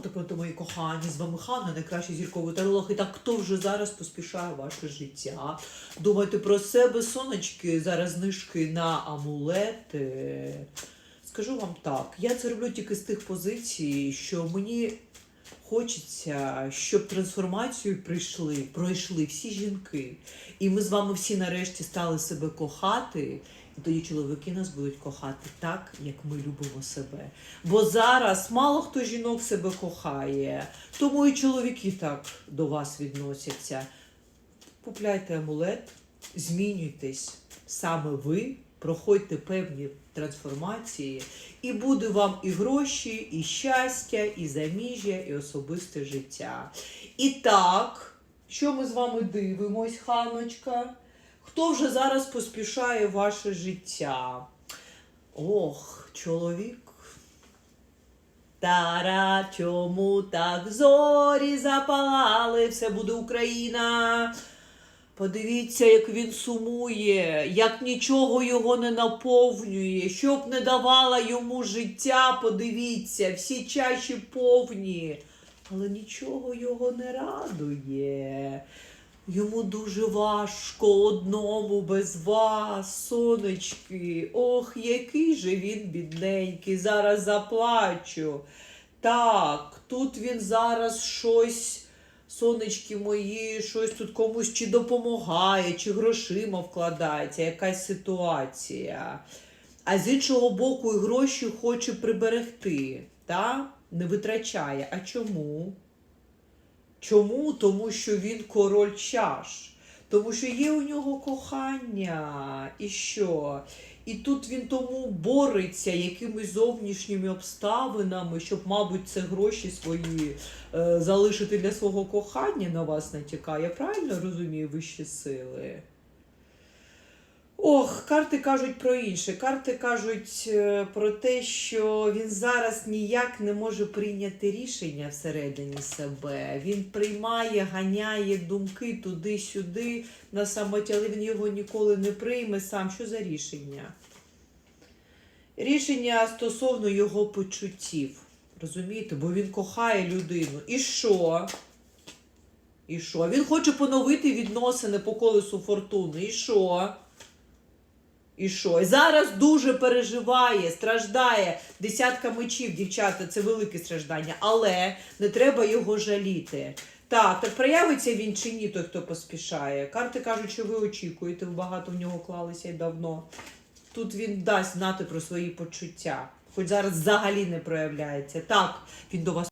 тепер мої кохані, з вами Ханна, найкращий зірковий таролог. І так, хто вже зараз поспішає ваше життя? Думайте про себе, сонечки, зараз знижки на амулети. Скажу вам так, я це роблю тільки з тих позицій, що мені хочеться, щоб трансформацію прийшли, пройшли всі жінки. І ми з вами всі нарешті стали себе кохати. І тоді чоловіки нас будуть кохати так, як ми любимо себе. Бо зараз мало хто жінок себе кохає, тому і чоловіки так до вас відносяться. Купляйте амулет, змінюйтесь саме ви, проходьте певні трансформації, і буде вам і гроші, і щастя, і заміжжя, і особисте життя. І так, що ми з вами дивимось, ханочка? Хто вже зараз поспішає ваше життя? Ох, чоловік. Тара, чому так зорі запалали, все буде Україна. Подивіться, як він сумує, як нічого його не наповнює, щоб не давала йому життя, подивіться, всі чаші повні, але нічого його не радує. Йому дуже важко одному без вас, сонечки. Ох, який же він бідненький, зараз заплачу. Так, тут він зараз щось, сонечки мої, щось тут комусь чи допомагає, чи грошима вкладається, якась ситуація. А з іншого боку, і гроші хоче приберегти, та? не витрачає. А чому? Чому? Тому що він король чаш. Тому що є у нього кохання. І що? І тут він тому бореться якимись зовнішніми обставинами, щоб, мабуть, це гроші свої е, залишити для свого кохання на вас натякає. Я правильно розумію вищі сили? Ох, карти кажуть про інше. Карти кажуть е, про те, що він зараз ніяк не може прийняти рішення всередині себе. Він приймає, ганяє думки туди-сюди на самоті, але він його ніколи не прийме сам. Що за рішення? Рішення стосовно його почуттів. Розумієте? Бо він кохає людину. І що? І що? Він хоче поновити відносини по колесу фортуни. І що? І що? І зараз дуже переживає, страждає. Десятка мечів, дівчата, це велике страждання, але не треба його жаліти. Так, так проявиться він чи ні, той, хто поспішає. Карти кажуть, що ви очікуєте, ви багато в нього клалися і давно. Тут він дасть знати про свої почуття, хоч зараз взагалі не проявляється. Так, він до вас